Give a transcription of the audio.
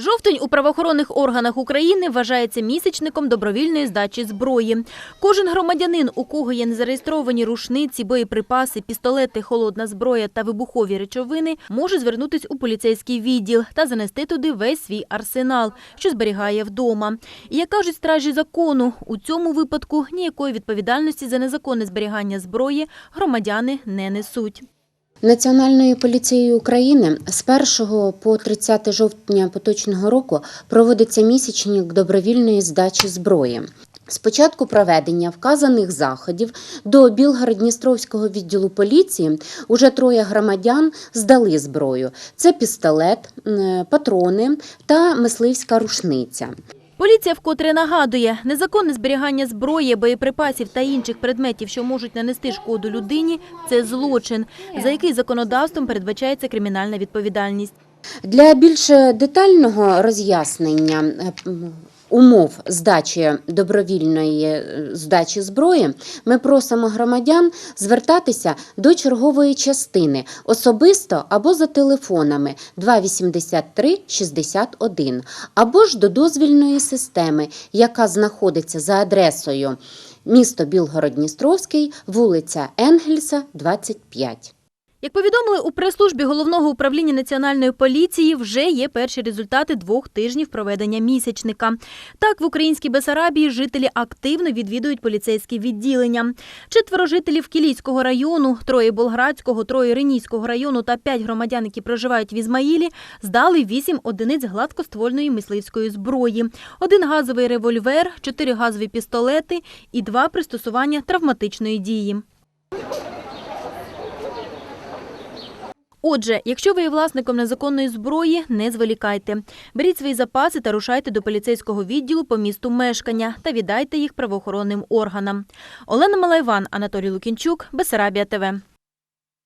Жовтень у правоохоронних органах України вважається місячником добровільної здачі зброї. Кожен громадянин, у кого є незареєстровані рушниці, боєприпаси, пістолети, холодна зброя та вибухові речовини, може звернутися у поліцейський відділ та занести туди весь свій арсенал, що зберігає вдома. Як кажуть стражі закону, у цьому випадку ніякої відповідальності за незаконне зберігання зброї громадяни не несуть. Національною поліцією України з 1 по 30 жовтня поточного року проводиться місячник добровільної здачі зброї. З початку проведення вказаних заходів до Білгород-Дністровського відділу поліції уже троє громадян здали зброю. Це пістолет, патрони та мисливська рушниця. Поліція вкотре нагадує, незаконне зберігання зброї, боєприпасів та інших предметів, що можуть нанести шкоду людині, це злочин, за який законодавством передбачається кримінальна відповідальність. Для більш детального роз'яснення умов здачі добровільної е, здачі зброї ми просимо громадян звертатися до чергової частини особисто або за телефонами 283 61 або ж до дозвільної системи, яка знаходиться за адресою місто Білгород-Дністровський, вулиця Енгельса, 25. Як повідомили у прес-службі головного управління національної поліції, вже є перші результати двох тижнів проведення місячника. Так, в українській Бесарабії жителі активно відвідують поліцейські відділення. Четверо жителів Кілійського району, троє Болградського, троє Ренійського району та п'ять громадян, які проживають в Ізмаїлі, здали вісім одиниць гладкоствольної мисливської зброї, один газовий револьвер, чотири газові пістолети і два пристосування травматичної дії. Отже, якщо ви є власником незаконної зброї, не зволікайте. Беріть свої запаси та рушайте до поліцейського відділу по місту мешкання та віддайте їх правоохоронним органам. Олена Малайван, Анатолій Лукінчук, Бесарабія ТВ.